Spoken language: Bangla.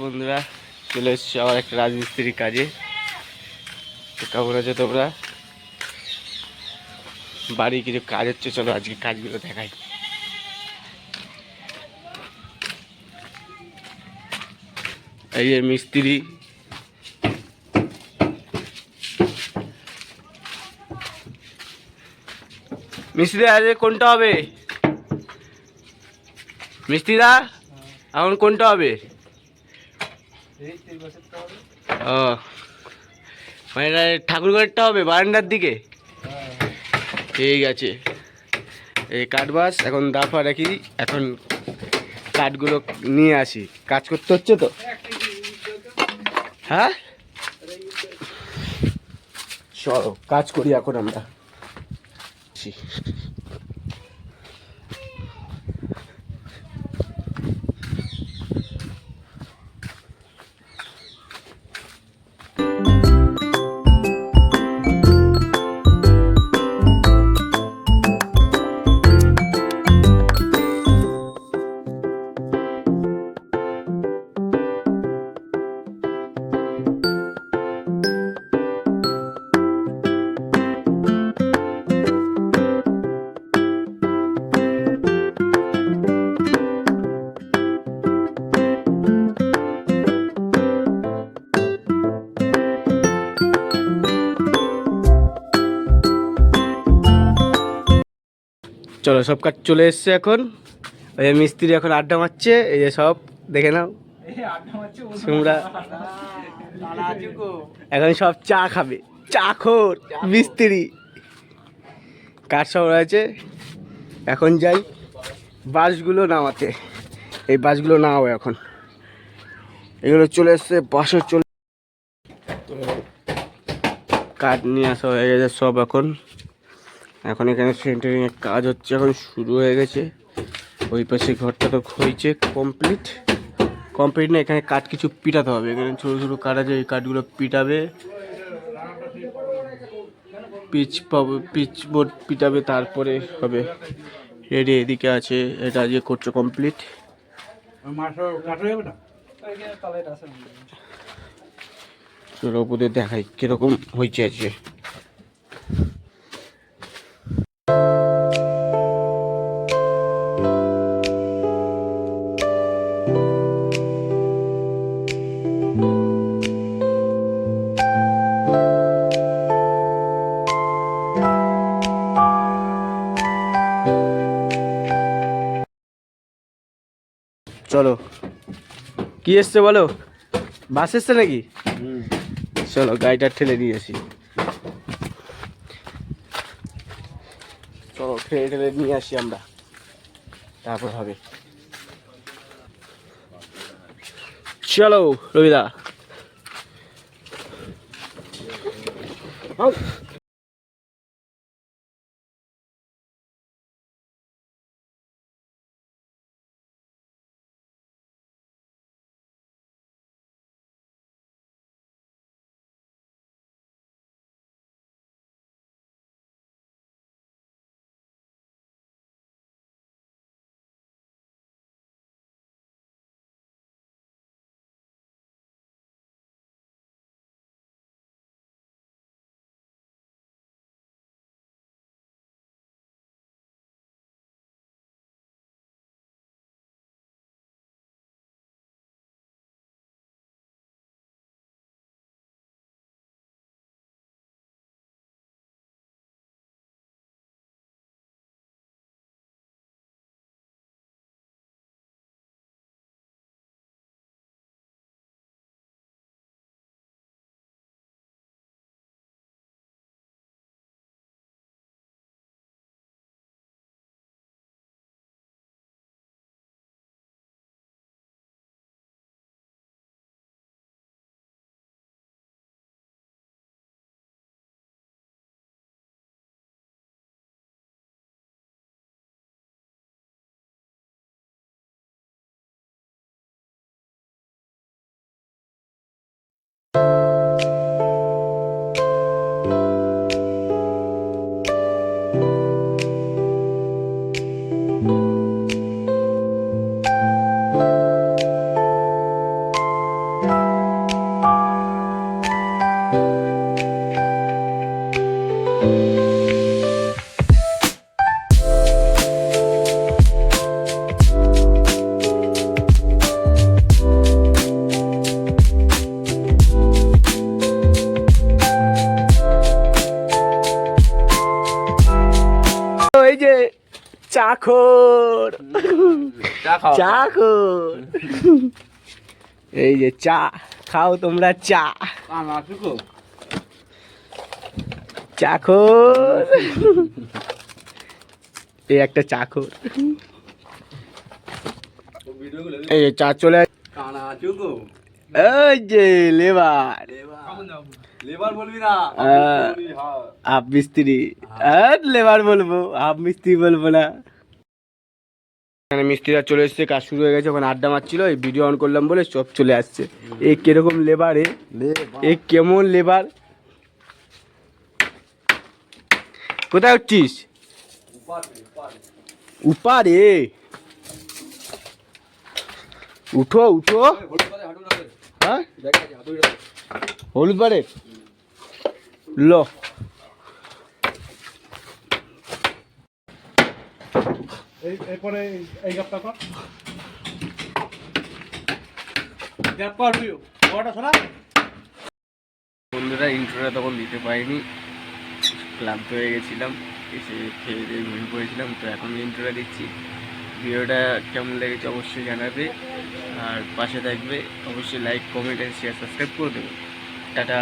বন্ধুরা, চলে এসছি আবার একটা রাজমিস্ত্রির কাজে। কেমন আছে তোমরা? বাড়ি কিছু কাজ হচ্ছে, চলো আজকে কাজগুলো দেখাই। এই যে মিস্ত্রি। মিস্ত্রি, আজ কোনটা হবে? মিস্ত্রিরা এখন কোনটা হবে? ও। মানে ঠাকুরঘরটা হবে, বারান্দার দিকে? ঠিক আছে। এই কাঠবাস এখন দাফা রাখি, এখন কাঠগুলো নিয়ে আসি। কাজ করতে হচ্ছে তো? হ্যাঁ? চলো, কাজ করি এখন আমরা। চলো, সব কাজ চলে এসছে এখন। ওই মিস্ত্রি এখন আড্ডা মারছে, এই যে সব দেখে নাও। এখন সব চা খাবে। চা খোর মিস্ত্রি। কাজ সব রয়েছে? এখন যাই বাসগুলো নামাতে। এই বাসগুলো নাও এখন। এগুলো চলে এসছে বাসও চলে কাঠ নিয়ে আসা হয়ে গেছে সব এখন। এখন এখানে সেন্টারিং এর কাজ হচ্ছে, এখন শুরু হয়ে গেছে। ওই পাশে ঘরটা তো হয়েছে কমপ্লিট কমপ্লিট না, এখানে কাঠ কিছু পিটাতে হবে। এখানে ছোটো ছোটো কাঠ আছে এই কাঠগুলো পিটাবে। পিচ পাবে পিচ বোর্ড পিটাবে, তারপরে হবে। রেডি এদিকে আছে, এটা আজকে করছে কমপ্লিট চলো ওপরে দেখাই, কীরকম হয়েছে আজকে। চলো কি এসছে বলো? বাস এসছে নাকি? চলো, গাড়িটা ঠেলে দিয়ে আসি। চলো, ঠেলে ঠেলে নিয়ে আসি আমরা। তারপর হবে। চলো, রবিদা। চাখর। চা খাও চাখর। এই যে চা খাও তোমরা চা। কানা চুকো এই একটা চাখর। এই যে চা চলে এই যে লেবার। লেবার বলবি না আহ। বলবি। হাফ। মিস্ত্রি। আর লেবার বলব হাফ মিস্ত্রি বলব না। এখানে মিস্ত্রিরা চলে এসছে কাজ শুরু হয়ে গেছে ওখানে আড্ডা মারছিল এই ভিডিও অন করলাম বলে সব চলে আসছে। এ কীরকম লেবার এ? এ কেমন লেবার? কোথায় উঠছিস? উপারে উঠো উঠো। হ্যাঁ? হলুদ বারে ল। এই এরপরে এই কর। গ্যাপ কর তুইও বড়টা সরা বন্ধুরা ইন্ট্রোটা তখন দিতে পারিনি। ক্লান্ত হয়ে গেছিলাম এসে খেয়ে দিয়ে ঘুমিয়ে পড়েছিলাম তো এখন ইন্ট্রোটা দিচ্ছি। ভিডিওটা কেমন লেগেছে অবশ্যই জানাবে আর পাশে থাকবে অবশ্যই লাইক কমেন্ট আর শেয়ার সাবস্ক্রাইব করে দেবে। টাটা!